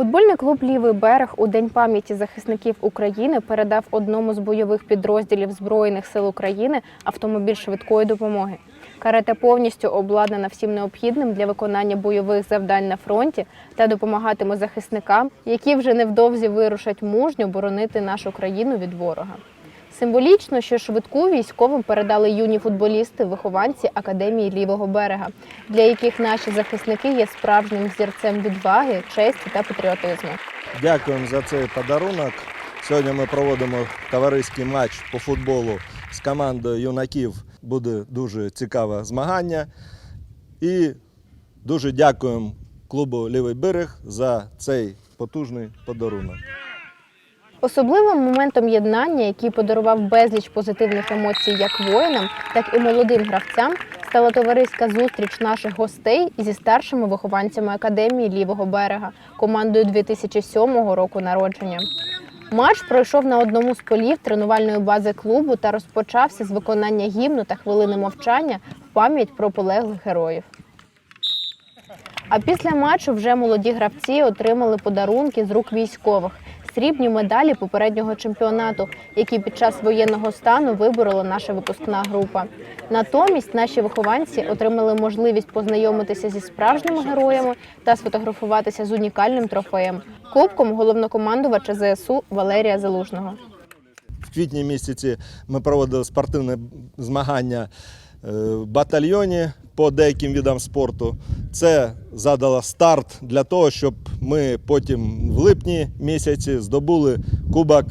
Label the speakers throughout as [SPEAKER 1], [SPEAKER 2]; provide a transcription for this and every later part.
[SPEAKER 1] Футбольний клуб Лівий берег у День пам'яті захисників України передав одному з бойових підрозділів Збройних сил України автомобіль швидкої допомоги. Карета повністю обладнана всім необхідним для виконання бойових завдань на фронті та допомагатиме захисникам, які вже невдовзі вирушать мужньо боронити нашу країну від ворога. Символічно, що швидку військовим передали юні футболісти, вихованці академії лівого берега, для яких наші захисники є справжнім зірцем відваги, честі та патріотизму.
[SPEAKER 2] Дякуємо за цей подарунок. Сьогодні ми проводимо товариський матч по футболу з командою юнаків. Буде дуже цікаве змагання. І дуже дякуємо клубу Лівий берег за цей потужний подарунок.
[SPEAKER 1] Особливим моментом єднання, який подарував безліч позитивних емоцій як воїнам, так і молодим гравцям, стала товариська зустріч наших гостей зі старшими вихованцями академії лівого берега, командою 2007 року народження. Матч пройшов на одному з полів тренувальної бази клубу та розпочався з виконання гімну та хвилини мовчання в пам'ять про полеглих героїв. А після матчу вже молоді гравці отримали подарунки з рук військових, срібні медалі попереднього чемпіонату, які під час воєнного стану виборола наша випускна група. Натомість наші вихованці отримали можливість познайомитися зі справжніми героями та сфотографуватися з унікальним трофеєм кубком головнокомандувача ЗСУ Валерія Залужного.
[SPEAKER 2] В квітні місяці ми проводили спортивне змагання е, в батальйоні по деяким видам спорту. Це задало старт для того, щоб ми потім в липні місяці здобули кубок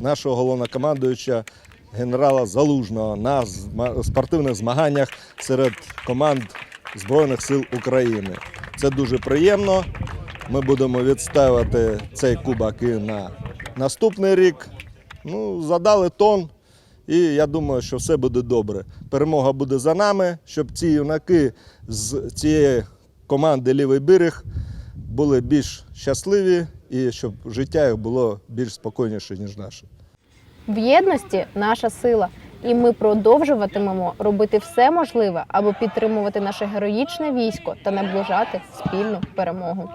[SPEAKER 2] нашого головнокомандуюча генерала Залужного на спортивних змаганнях серед команд Збройних сил України. Це дуже приємно. Ми будемо відставити цей кубок і на наступний рік. Ну, задали тон, і я думаю, що все буде добре. Перемога буде за нами, щоб ці юнаки з цієї команди Лівий берег були більш щасливі і щоб життя їх було більш спокійніше, ніж наше.
[SPEAKER 1] В єдності наша сила, і ми продовжуватимемо робити все можливе, аби підтримувати наше героїчне військо та наближати спільну перемогу.